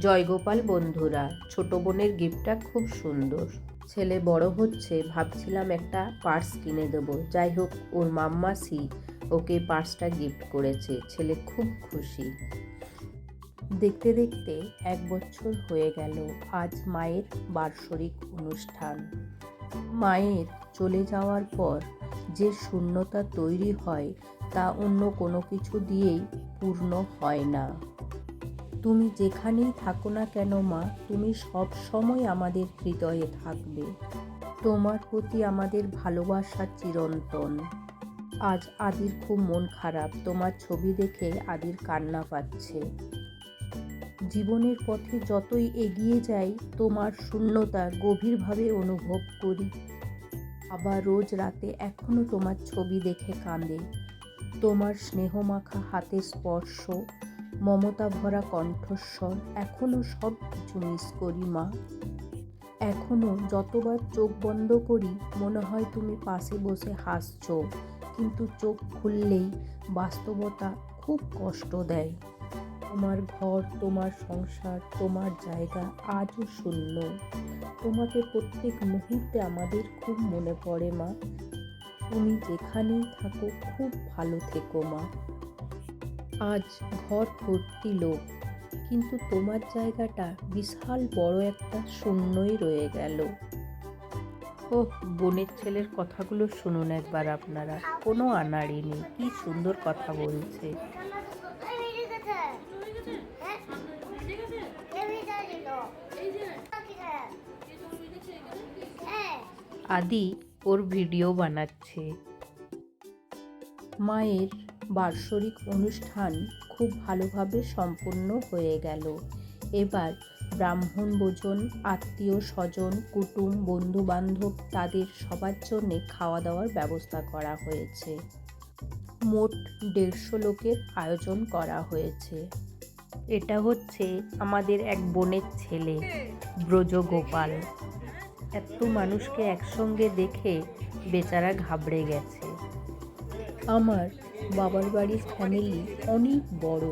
জয়গোপাল বন্ধুরা, ছোট বোনের গিফটটা খুব সুন্দর। ছেলে বড় হচ্ছে, ভাবছিলাম একটা পার্স কিনে দেবো। যাই হোক, ওর মাম্মাসি ওকে পার্সটা গিফট করেছে, ছেলে খুব খুশি। দেখতে দেখতে এক বছর হয়ে গেল, আজ মায়ের বার্ষরিক অনুষ্ঠান। মায়ের চলে যাওয়ার পর যে শূন্যতা তৈরি হয়, তা অন্য কোনো কিছু দিয়েই পূর্ণ হয় না। তুমি যেখানেই থাকো না কেন, মা, তুমি সব সময় আমাদের হৃদয়ে থাকবে। তোমার প্রতি আমাদের ভালোবাসা চিরন্তন। আজ আদির খুব মন খারাপ, তোমার ছবি দেখে আদির কান্না পাচ্ছে। জীবনের পথে যতই এগিয়ে যাই, তোমার শূন্যতা গভীরভাবে অনুভব করি। আবার রোজ রাতে এখনও তোমার ছবি দেখে কাঁদে। তোমার স্নেহমাখা হাতের স্পর্শ মমতা ভরা কণ্ঠস্বর এখনও সব কিছু মিস করি, মা। এখনও যতবার চোখ বন্ধ করি, মনে হয় তুমি পাশে বসে হাসছো। কিন্তু চোখ খুললেই বাস্তবতা খুব কষ্ট দেয়। তোমার ঘর, তোমার সংসার, তোমার জায়গা আজও শূন্য। তোমাকে প্রত্যেক মুহূর্তে আমাদের খুব মনে পড়ে, মা। তুমি যেখানেই থাকো, খুব ভালো থেকো, মা। আজ ঘর ভর্তি লোক, কিন্তু তোমার জায়গাটা বিশাল বড় একটা শূন্যই রয়ে গেল। ও বোনের ছেলের কথাগুলো শুনুন একবার আপনারা। কোনো আনাড়ি নেই, কি সুন্দর কথা বলছে। আদি ওর ভিডিও বানাচ্ছে। মায়ের বার্ষরিক অনুষ্ঠান খুব ভালোভাবে সম্পন্ন হয়ে গেল। এবার ব্রাহ্মণ ভোজন আত্মীয় স্বজন কুটুম বন্ধু বান্ধব তাদের সবার জন্যে খাওয়া দাওয়ার ব্যবস্থা করা হয়েছে। মোট দেড়শো লোকের আয়োজন করা হয়েছে। এটা হচ্ছে আমাদের এক বোনের ছেলে ব্রজগোপাল। এত মানুষকে একসঙ্গে দেখে বেচারা ঘাবড়ে গেছে। আমার বাবার বাড়ির ফ্যামিলি অনেক বড়।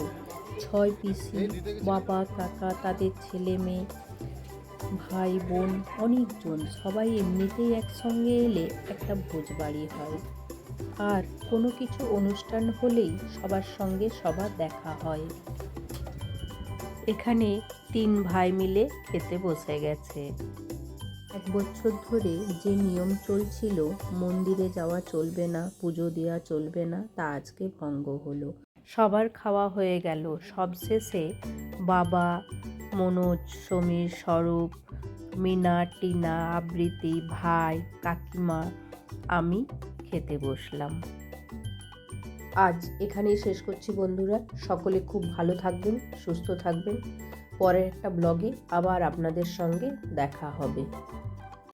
ছয় পিসি, বাবা, কাকা, তাদের ছেলে মেয়ে, ভাই, বোন অনেকজন সবাই এমনিতেই একসঙ্গে এলে একটা ভোজ বাড়ি হয়। আর কোনো কিছু অনুষ্ঠান হলেই সবার সঙ্গে সবার দেখা হয়। এখানে তিন ভাই মিলে খেতে বসে গেছে। এক বছর ধরে যে নিয়ম চলছিল, মন্দিরে যাওয়া চলবে না, পুজো দেওয়া চলবে না, তা আজকে ভঙ্গ হলো। সবার খাওয়া হয়ে গেল। সবশেষে বাবা, মনোজ, সমীর, স্বরূপ, মিনা, টিনা, আবৃত্তি, ভাই, কাকিমা, আমি খেতে বসলাম। আজ এখানেই শেষ করছি বন্ধুরা। সকলে খুব ভালো থাকবেন, সুস্থ থাকবেন। পরের একটা ব্লগে আবার আপনাদের সঙ্গে দেখা হবে।